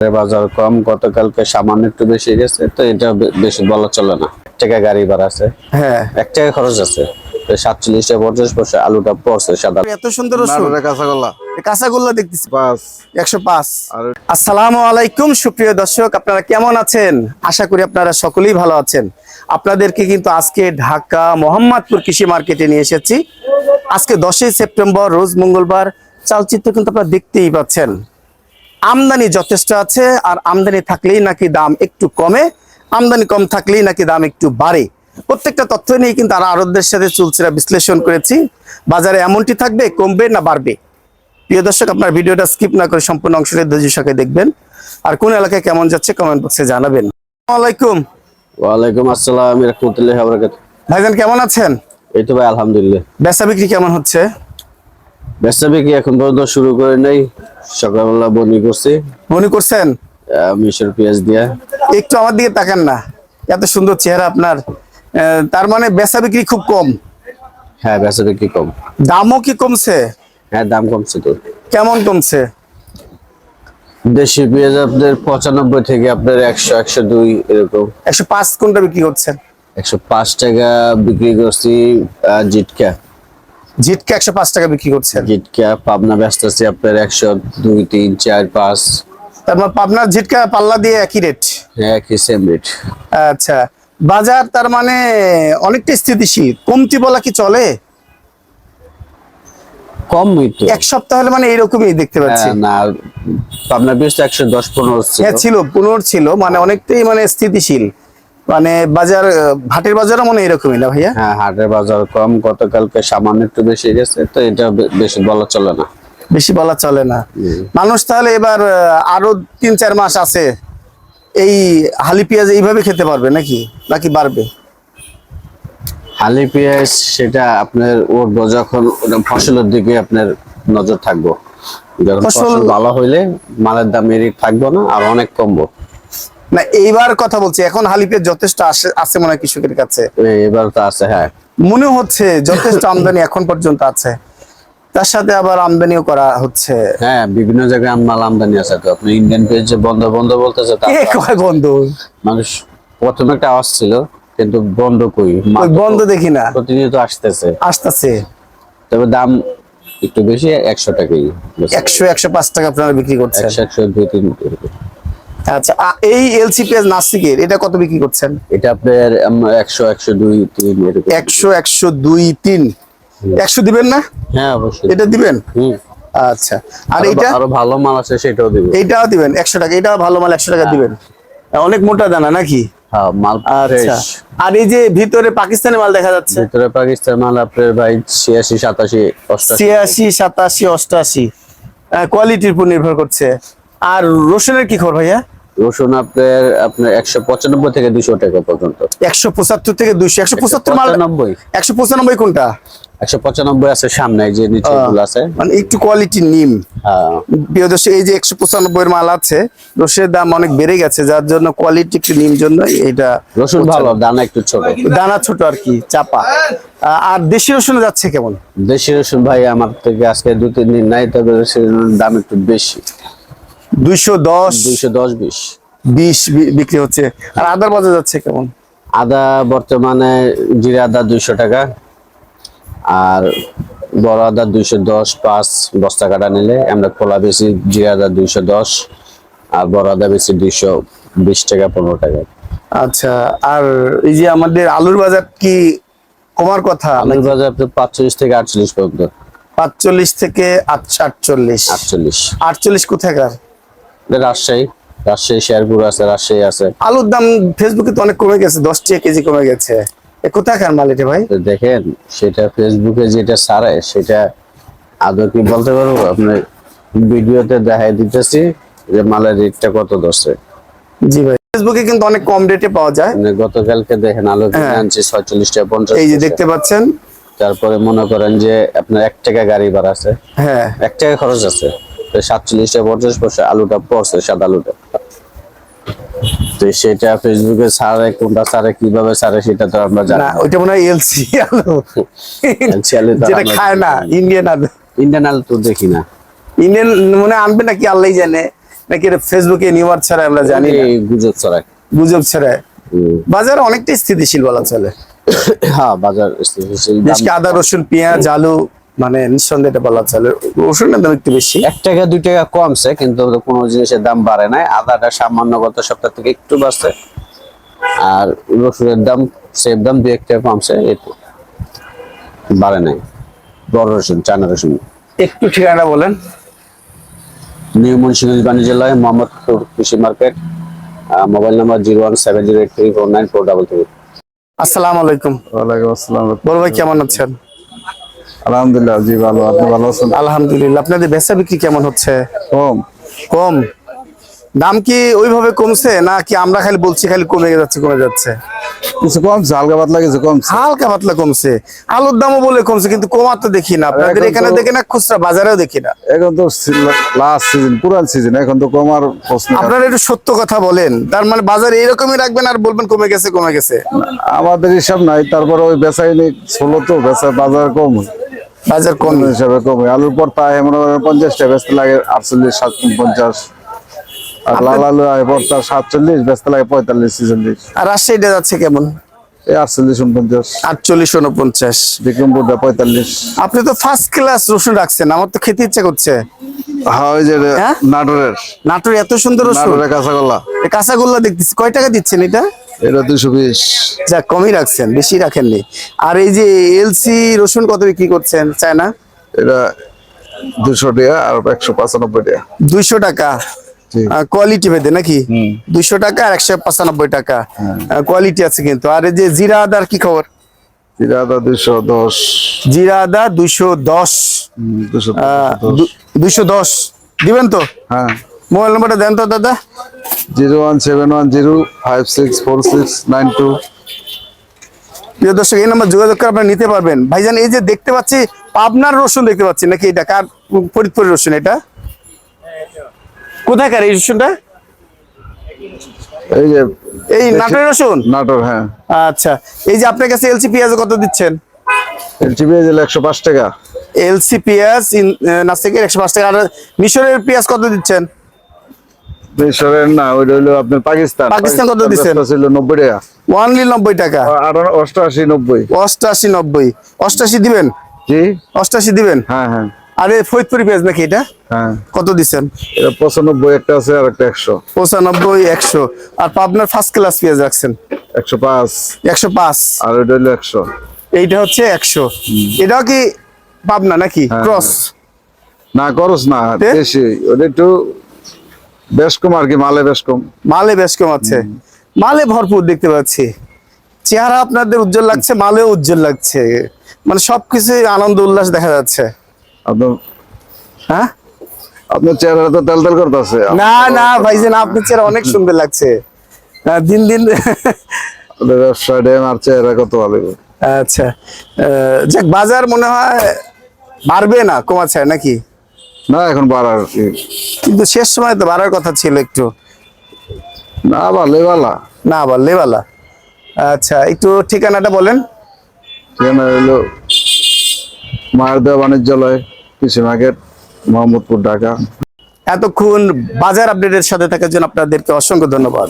বাজার কম গতকালকে সামান্য একটু বেশি গেছে তো এটা বেশি বলা চলে না। টাকা গাড়ি ভাড়া আছে। হ্যাঁ। এক টাকা খরচ আছে। তো পঞ্চাশ পয়সা আলুটা পড়ছে সাদা। এত সুন্দর কাঁচাগোল্লা। কাঁচাগোল্লা দেখতেছি। পাঁচ। একশো পাঁচ। আসসালামু আলাইকুম সুপ্রিয় দর্শক আপনারা কেমন আছেন? আশা করি আপনারা সকলেই ভালো আছেন। আপনাদেরকে কিন্তু আজকে ঢাকা মোহাম্মদপুর কৃষি মার্কেটে নিয়ে এসেছি। আজকে দশই সেপ্টেম্বর রোজ মঙ্গলবার। চালচিত্র কিন্তু আপনারা দেখতেই পাচ্ছেন। আমদানি যথেষ্ট আছে আর আমদানি থাকলেই নাকি দাম একটু কমে আমদানি কম থাকলেই নাকি দাম একটু বাড়ে। প্রত্যেকটা তথ্য নিয়ে কিন্তু আর আরবদের সাথে চুলচিরা বিশ্লেষণ করেছি। বাজারে এমনটি থাকবে কমবে না বাড়বে? প্রিয় দর্শক আপনার ভিডিওটা স্কিপ না করে সম্পূর্ণ অংশটা ধৈর্য সঙ্গে দেখবেন। আর কোন এলাকায় কেমন যাচ্ছে কমেন্ট বক্সে জানাবেন। আলাইকুম। ওয়ালাইকুম আসসালাম রহমতুল্লাহ ভাইজান কেমন আছেন? এই তো ভাই আলহামদুলিল্লাহ। বেচা বিক্রি কেমন হচ্ছে? ব্যবসা বিক্রি এখন পর্যন্ত শুরু করে নাই। সকালবেলা বনি করছি। মনে করছেন? মিশর পেঁয়াজ দিয়া। একটু আমার দিকে তাকান না। এত সুন্দর চেহারা আপনার। তার মানে বেচা বিক্রি খুব কম। হ্যাঁ ব্যবসা বিক্রি কম। দামও কি কমছে? হ্যাঁ দাম কমছে তো। কেমন কমছে? দেশি পেঁয়াজ আপনার পঁচানব্বই থেকে আপনার একশো একশো দুই এরকম। একশো পাঁচ কোনটা বিক্রি করছেন? একশো পাঁচ টাকা বিক্রি করছি জিটকা। জিটকে একশো পাঁচ টাকা বিক্রি করছেন? জিটকা পাবনা ব্যস্ত আছি আপনার একশো দুই তিন চার পাঁচ। তার মানে পাবনার জিটকা পাল্লা দিয়ে একই রেট হ্যাঁ একই সেম রেট আচ্ছা বাজার তার মানে অনেকটা স্থিতিশীল। কমতি বলা কি চলে? কমই তো। এক সপ্তাহ হলে মানে এরকমই দেখতে পাচ্ছি। হ্যাঁ, না পাবনা পেঁয়াজ তো একশো দশ পনেরো হ্যাঁ ছিল পনেরো ছিল মানে অনেকটাই মানে স্থিতিশীল। মানে বাজার হাটের বাজারও মনে এরকমই না ভাইয়া? হ্যাঁ হাটের বাজার কম গতকালকে সামান্য একটু বেশি গেছে তো এটা বেশি বলা চলে না। বেশি বলা চলে না। মানুষ তাহলে এবার আরও তিন চার মাস আছে এই হালি পেঁয়াজ এইভাবে খেতে পারবে নাকি? নাকি বাড়বে? হালি পেঁয়াজ সেটা আপনার উঠবো যখন ফসলের দিকে আপনার নজর থাকব। যখন ফসল- ভালো হইলে মালের দাম এরই থাকব না আর অনেক কমবো। না এইবার কথা বলছি এখন হালি পেঁয়াজ যথেষ্ট আছে মনে হয় কৃষকের কাছে। এবার তো আছে হ্যাঁ। মনে হচ্ছে যথেষ্ট আমদানি এখন পর্যন্ত আছে। তার সাথে আবার আমদানিও করা হচ্ছে। হ্যাঁ বিভিন্ন জায়গায় মাল আমদানি আছে তো। আপনি ইন্ডিয়ান পেঁয়াজ যে বন্ধ বন্ধ বলতেছে তা কে কয় বন্ধ? মানুষ প্রথমে একটা আওয়াজ ছিল কিন্তু বন্ধ কই? মাল বন্ধ দেখি না। প্রতিনিয়ত আসতেছে। আসতেছে। তবে দাম একটু বেশি একশো টাকাই একশো একশো পাঁচ টাকা আপনারা বিক্রি করছেন। একশো একশো দুই তিন। আচ্ছা এই এলসি পেঁয়াজ নাসিকের এটা কত বিক্রি করছেন? এটা আপনার একশো একশো দুই তিন একশো একশো দুই তিন। একশো দিবেন না? হ্যাঁ অবশ্যই। এটা দিবেন? হুম। আচ্ছা আর এইটা আরও ভালো মাল আছে সেটাও দিবে এইটাও দিবেন একশো টাকা এটাও ভালো মাল একশো টাকা দিবেন। অনেক মোটা দানা নাকি? হ্যাঁ মাল আচ্ছা আর এই যে ভিতরে পাকিস্তানি মাল দেখা যাচ্ছে? ভিতরে পাকিস্তান মাল আপনার ভাই ছিয়াশি সাতাশি ছিয়াশি সাতাশি অষ্টাশি। কোয়ালিটির উপর নির্ভর করছে। আর রসুনের কি খবর ভাইয়া? রসুন আপনার আপনার একশো পঁচানব্বই থেকে দুশো টাকা পর্যন্ত। একশো পঁচাত্তর থেকে দুইশো একশো পঁচাত্তর মাল পঁচানব্বই। একশো পঁচানব্বই কোনটা? একশো পঁচানব্বই আছে সামনে যে নিচে আছে। মানে একটু কোয়ালিটি নিম। হ্যাঁ। প্রিয় দর্শক এই যে একশো পঁচানব্বই এর মাল আছে রসের দাম অনেক বেড়ে গেছে যার জন্য কোয়ালিটি একটু নিম জন্য এটা রসুন ভালো দানা একটু ছোট। দানা ছোট আর কি চাপা। আর দেশি রসুন যাচ্ছে কেমন? দেশি রসুন ভাই আমার থেকে আজকে দু তিন দিন নাই তবে দাম একটু বেশি। দুইশো দশ দুইশো দশ বিশ। বিশ বিক্রি হচ্ছে। আর আদার বাজার যাচ্ছে কেমন? আদা বর্তমানে জিরা আদা দুইশো টাকা আর বড় আদা দুইশো দশ পাঁচ বস্তা কাটা নিলে আমরা খোলা বেশি জিরা আদা দুইশো দশ আর বড় আদা বেশি দুইশো বিশ টাকা পনেরো টাকা। আচ্ছা আর এই যে আমাদের আলুর বাজার কি কমার কথা আলুর বাজার পাঁচচল্লিশ থেকে আটচল্লিশ পর্যন্ত। পাঁচচল্লিশ থেকে আট- আটচল্লিশ। আটচল্লিশ আটচল্লিশ কোথাকার রাজশাহী। রাজশাহী শেরপুর আছে রাজশাহী আছে। আলুর দাম ফেসবুকে তো অনেক কমে গেছে দশ টাকা কেজি কমে গেছে। কোথাকার মাল এটা ভাই? দেখেন সেটা ফেসবুকে যেটা সারে সেটা আদৌ কি বলতে পারব? আপনার ভিডিওতে দেখাই দিতেছি যে মালের রেটটা কত দশে জি ভাই ফেসবুকে কিন্তু অনেক কম রেটে পাওয়া যায়। মানে গতকালকে দেখেন আলু হ্যাঁ। আনছি ছয়চল্লিশ টাকা পঞ্চাশ এই যে দেখতে পাচ্ছেন। তারপরে মনে করেন যে আপনার এক টাকা গাড়ি ভাড়া আছে। হ্যাঁ। এক টাকা খরচ আছে। পঞ্চাশ পয়সা আলুটা পড়ছে সাদা আলুটা। তো সেটা ফেসবুকে সারে কোনটা সারে কীভাবে সারে সেটা তো আমরা জানি না ওইটা মনে হয় এলসি আলু। LC আলু যেটা খায় না ইন্ডিয়ান আলু। ইন্ডিয়ান আলু তো দেখি না। ইন্ডিয়ান মনে আনবে নাকি আল্লাহ জানে। নাকি ফেসবুকে নিউয়ার ছাড়া আমরা জানি না। গুজব ছড়ায়। গুজব ছাড়া হুম। বাজার অনেকটাই স্থিতিশীল বলা চলে। হ্যাঁ বাজার স্থিতিশীল। দেশকে আদা রসুন পেঁয়াজ আলু মানে নিঃসন্দেহে এটা বলা চলে। রসুনের দাম একটু বেশি। এক টাকা দুই টাকা কমছে কিন্তু কোনো জিনিসের দাম বাড়ে নাই। আদাটা সামান্য গত সপ্তাহ থেকে একটু বাড়ছে। আর রসুনের দাম সেম দাম দুই এক টাকা কমছে একটু বাড়ে নাই। বড় রসুন চানা রসুন। একটু ঠিকানা বলেন। নিউ মুন্সিগঞ্জ বাণিজ্যালয় মোহাম্মদপুর কৃষি market mobile number zero one seven zero eight three four nine four double three. আসসালামু আলাইকুম। ওয়ালাইকুম আসসালাম। বড় ভাই কেমন আছেন? আলহামদুলিল্লাহ জি ভালো। আপনি ভালো আছেন? আলহামদুলিল্লাহ। আপনাদের বেচা বিক্রি কেমন হচ্ছে? কম। কম? দাম কি ওইভাবে কমছে না কি আমরা খালি বলছি খালি কমে যাচ্ছে কমে যাচ্ছে? কিছু কমছে হালকা পাতলা কিছু কমছে। হালকা পাতলা কমছে। আলুর দামও বলে কমছে কিন্তু কমার তো দেখি না। আপনাদের এখন দেখি না খুচরা বাজারেও দেখি না। এখন তো লাস্ট সিজন পুরান সিজন এখন তো কমার প্রশ্ন আপনারা একটু সত্য কথা বলেন। তার মানে বাজার এইরকমই রাখবেন আর বলবেন কমে গেছে কমে গেছে? আমাদের হিসাব নাই তারপরে ওই বেচাইনি ষোলো তো বেচা বাজার কম বাজার কম। কোন হিসাবে কমে। আলুর পর তাই মনে করেন পঞ্চাশটা বেচতে লাগে আটচল্লিশ সাত পঞ্চাশ। আর লাল আলু আয় পর তার সাতচল্লিশ বেচতে লাগে পঁয়তাল্লিশ ছিচল্লিশ। আর রাজশাহীটা যাচ্ছে কেমন? বিক্রমপুরটা আপনি তো ফার্স্ট ক্লাস রসুন রাখছেন আমার তো খেতে ইচ্ছে করছে। হ্যাঁ ওই যে? নাটোরের। নাটোর এত সুন্দর রসুন? নাটোরের কাঁচাগোল্লা। এই কাঁচাগোল্লা দেখতেছি কয় টাকা দিচ্ছেন এটা? এটা দুশো বিশ। যা কমই রাখছেন বেশি রাখেননি। আর এই যে এলসি রসুন কত বিক্রি করছেন চায়না? এটা দুশো টাকা আর একশো পঁচানব্বই টাকা। দুইশো টাকা। জি। কোয়ালিটি ভেদে নাকি? দুইশো টাকা আর একশো পঁচানব্বই টাকা। কোয়ালিটি আছে কিন্তু। আর এই যে জিরা আদার কি খবর? জিরা আদা দুশো দশ। জিরা আদা দুইশো দশ। দুইশো দশ। দিবেন তো? হ্যাঁ। মোবাইল নাম্বারটা দেন তো দাদা। Zero one seven one zero five six four six nine two. প্রিয় দর্শক এই নাম্বার যোগাযোগ করে আপনারা নিতে পারবেন। ভাইজান এই যে দেখতে পাচ্ছি পাবনার রসুন দেখতে পাচ্ছি নাকি এটা? কার ফরিদপুরের রসুন এটা? কোথাকার এই রসুনটা এই যে এই নাটোরের রসুন নাটোর হ্যাঁ। আচ্ছা এই যে আপনার কাছে এলসি পেঁয়াজ কত দিচ্ছেন? এলটিভি একশো পাঁচ টাকা। এলসি পেঁয়াজ নাসিকের একশো পাঁচ টাকা। আর মিশরের পেঁয়াজ কত দিচ্ছেন? মিশরের না ওইটা হলো আপনার পাকিস্তান। পাকিস্তান কত? বেচটা ছিল নব্বই টাকা। ওয়ানলি নব্বই টাকা। আর অষ্টআশি নব্বই। অষ্টাশি নব্বই। অষ্টাশি দিবেন? জি অষ্টাশি দিবেন? হ্যাঁ হ্যাঁ। আরে ফরিদপুরি পেঁয়াজ নাকি এটা? হ্যাঁ। কত দিচ্ছেন এটা পঁচানব্বই একটা আছে আর একটা একশো। পঁচানব্বই একশো। আর পাবনার ফার্স্ট ক্লাস পেঁয়াজ রাখছেন? একশো পাঁচ। একশো পাঁচ। আর ওইটা হলো একশো। এইটা হচ্ছে একশো। এটাও কি পাবনা নাকি? হ্যাঁ, ক্রস না করস না? বেশি ওটা একটু বেশ কম আর কি মালে বেশ কম। মালে বেশ কম আছে। মালে ভরপুর দেখতে পাচ্ছি। চেহারা আপনাদের উজ্জ্বল লাগছে মালেও উজ্জ্বল লাগছে। মানে সবকিছু আনন্দ উল্লাস দেখা যাচ্ছে। আপনার হ্যাঁ? আপনার চেহারা তো তেল তেল করতেছে। না না ভাইজান আপনার চেহারা অনেক সুন্দর লাগছে। আহ, দিন দিন আপনার ব্যবসা ড্যাম আর চেহারা কত ভালো আচ্ছা। যাক বাজার মনে হয় বাড়বে না কমাচ্ছে নাকি? না এখন বাড়ার কিন্তু শেষ সময় তো বাড়ার কথা ছিল একটু। না ভালোই ভালা না বললে বালা। আচ্ছা একটু ঠিকানাটা বলেন। সেখানে হইল মায়ের দেওয়া বাণিজ্যালয়। কৃষি মার্কেট মোহাম্মদপুর ঢাকা। এতক্ষণ বাজার আপডেটের সাথে থাকার জন্য আপনাদেরকে অসংখ্য ধন্যবাদ।